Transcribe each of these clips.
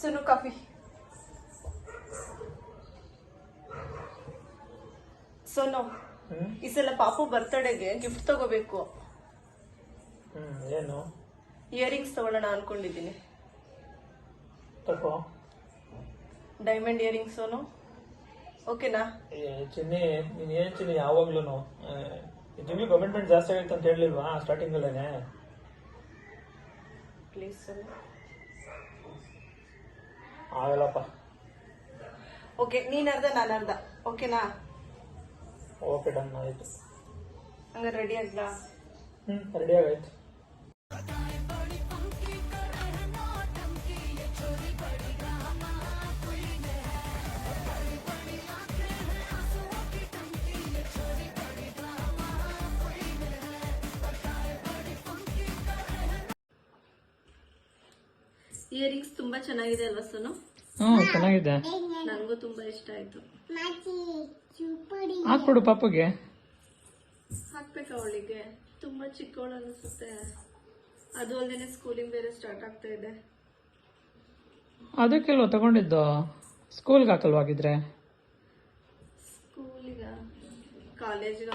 ಸುನು coffee Sonu ಈ ಸಲ ಪಾಪು ಬರ್ತಡೆಗೆ ಗಿಫ್ಟ್ ತಗೋಬೇಕು. ಏನು? ಇಯರಿಂಗ್ಸ್ ತಗೊಳ್ಳೋಣ ಅನ್ಕೊಂಡಿದ್ದೀನಿ. ತಗೋ. Diamond earrings Sonu. ಓಕೆನಾ ಚಿನ್ನಿ ನೀನು ಏನು ಚಿನ್ನಿ ಯಾವಾಗ್ಲೂ ಜಿಮ್ಮಿ ಕಮಿಟ್ಮೆಂಟ್ ಜಾಸ್ತಿ ಆಗುತ್ತೆ ಅಂತ ಹೇಳಿಲ್ವಾ ಸ್ಟಾರ್ಟಿಂಗ್ ಅಲ್ಲೇನೆ? ಪ್ಲೀಸ್ ಸೋನು ಆಗಲ್ಲಪ್ಪ. ಓಕೆ ನೀನ್ ಅರ್ಧ ನಾನು ಅರ್ಧ. ಓಕೆನಾ? ಓಕೆ ಡನ್ ಆಯ್ತು. ಹಂಗಾರೆ ರೆಡಿ ಆಗ್ಲಾ? ಹ್ಮ್ ರೆಡಿ ಆಗೈತೆ ಇಯರಿಂಗ್ಸ್ ತುಂಬಾ ಚೆನ್ನಾಗಿದೆ ಅಲ್ವಾ ಸೋನು? ಹ್ಮ್ ಚೆನ್ನಾಗಿದೆ. ನನಗೂ ತುಂಬಾ ಇಷ್ಟ ಆಯ್ತು. ಹಾಕ್ಬಿಡು ಪಾಪಗೆ. ಹಾಕ್ಬೇಕಾ ಅವಳಿಗೆ. ತುಂಬಾ ಚಿಕ್ಕವಳು ಅನಿಸುತ್ತೆ. ಅದು ಅಲ್ಲದೆ ಸ್ಕೂಲಿಂಗ್ ಬೇರೆ ಸ್ಟಾರ್ಟ್ ಆಗ್ತಾ ಇದೆ. ಅದಕ್ಕೆಲ್ವ ತಗೊಂಡಿದ್ದು? ಸ್ಕೂಲ್ಗೆ ಹಾಕಲ್ವಾಗಿದ್ರೆ ಸ್ಕೂಲಿಗ? ಕಾಲೇಜಿಗೆ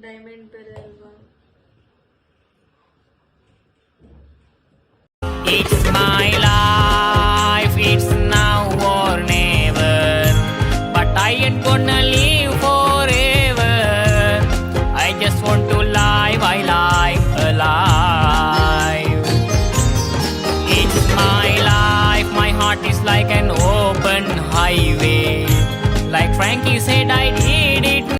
ಡೈಮಂಡ್ ಬೇರೆ ಅಲ್ವಾ? It's my life, it's now or never. But I ain't gonna live forever. I just want to live, I live alive. It's my life, my heart is like an open highway. Like Frankie said, I